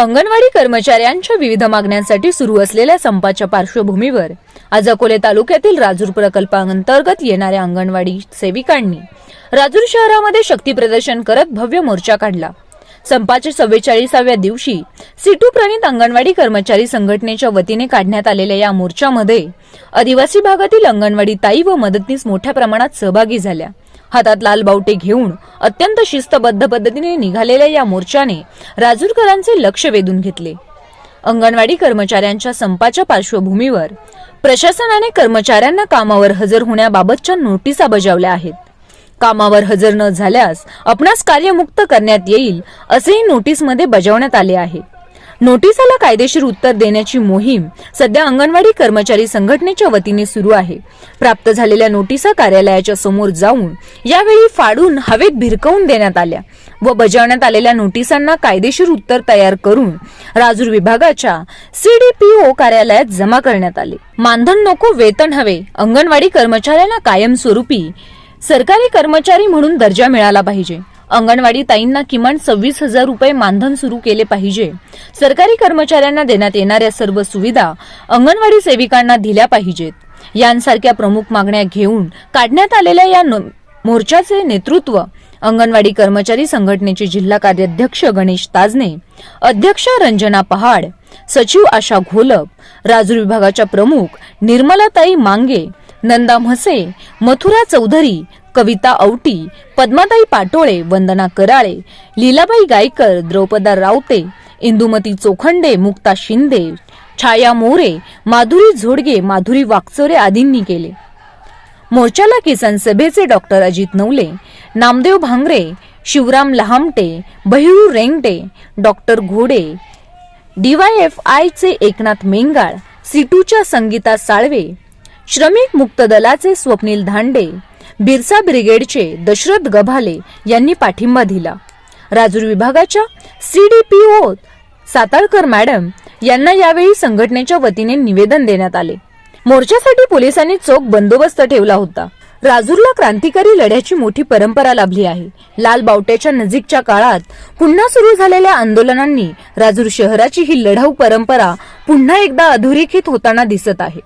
अंगणवाडी कर्मचाऱ्यांच्या विविध मागण्यांसाठी सुरू असलेल्या संपाच्या पार्श्वभूमीवर आज अकोले तालुक्यातील राजूर प्रकल्पाअंतर्गत येणाऱ्या अंगणवाडी सेविकांनी राजूर शहरामध्ये शक्ती प्रदर्शन करत भव्य मोर्चा काढला. संपाच्या चव्वेचाळीसाव्या दिवशी सिटू प्रणित अंगणवाडी कर्मचारी संघटनेच्या वतीने काढण्यात आलेल्या या मोर्चामध्ये आदिवासी भागातील अंगणवाडी ताई व मदतनीस मोठ्या प्रमाणात सहभागी झाल्या. हातात लाल बावटे घेऊन अत्यंत शिस्तबद्ध पद्धतीने निघालेल्या या मोर्चाने राजूरकरांचे लक्ष वेधून घेतले. अंगणवाडी कर्मचाऱ्यांच्या संपाच्या पार्श्वभूमीवर प्रशासनाने कर्मचाऱ्यांना कामावर हजर होण्याबाबतच्या नोटिसा बजावल्या आहेत. कामावर हजर न झाल्यास आपणास कार्यमुक्त करण्यात येईल असेही नोटीसमध्ये बजावण्यात आले आहे. नोटिसाला कायदेशीर उत्तर देण्याची मोहीम सध्या अंगणवाडी कर्मचारी संघटनेच्या वतीने सुरू आहे. प्राप्त झालेल्या नोटिसा कार्यालयाच्या समोर जाऊन यावेळी फाडून हवेत भिरकवून देण्यात आल्या व बजावण्यात आलेल्या नोटिसांना कायदेशीर उत्तर तयार करून राजूर विभागाच्या सीडीपीओ कार्यालयात जमा करण्यात आले. मानधन नको वेतन हवे अंगणवाडी कर्मचाऱ्यांना कायमस्वरूपी सरकारी कर्मचारी म्हणून दर्जा मिळाला पाहिजे. अंगणवाडी ताईंना किमान सव्वीस हजार रुपये मानधन सुरू केले पाहिजे. सरकारी कर्मचाऱ्यांना देण्यात येणाऱ्या सर्व सुविधा अंगणवाडी सेविकांना दिल्या पाहिजेत. यांसारख्या प्रमुख मागण्या घेऊन काढण्यात आलेल्या या नो- मोर्चाचे नेतृत्व अंगणवाडी कर्मचारी संघटनेचे जिल्हा कार्याध्यक्ष गणेश ताजने अध्यक्ष रंजना पहाड सचिव आशा घोलप राजूर विभागाच्या प्रमुख निर्मलाताई मांगे नंदा म्हसे मथुरा चौधरी कविता औटी पद्माताई पाटोळे वंदना कराळे लीलाबाई गायकर द्रौपदा रावते इंदुमती चोखंडे मुक्ता शिंदे छाया मोरे माधुरी झोडगे माधुरी वाकचोरे आदींनी केले. मोर्चाला किसान सभेचे doctor Ajit Navale Namdev Bhangare Shivram Lahamte Bahiru Rengte doctor Ghode DYF आयचे एकनाथ मेंगाळ सिटूच्या संगीता साळवे श्रमिक मुक्त दलाचे स्वप्नील धांडे बिरसा ब्रिगेडचे दशरथ गभाले यांनी पाठिंबा दिला. राजूर विभागाच्या C D P O Satarkar madam यांना यावेळी संघटनेच्या वतीने निवेदन देण्यात आले. मोर्चासाठी पोलिसांनी चोख बंदोबस्त ठेवला होता. राजूरला क्रांतिकारी लढ्याची मोठी परंपरा लाभली आहे. लाल बावट्याच्या नजीकच्या काळात पुन्हा सुरू झालेल्या आंदोलनांनी राजूर शहराची ही लढाऊ परंपरा पुन्हा एकदा अधोरेखित होताना दिसत आहे.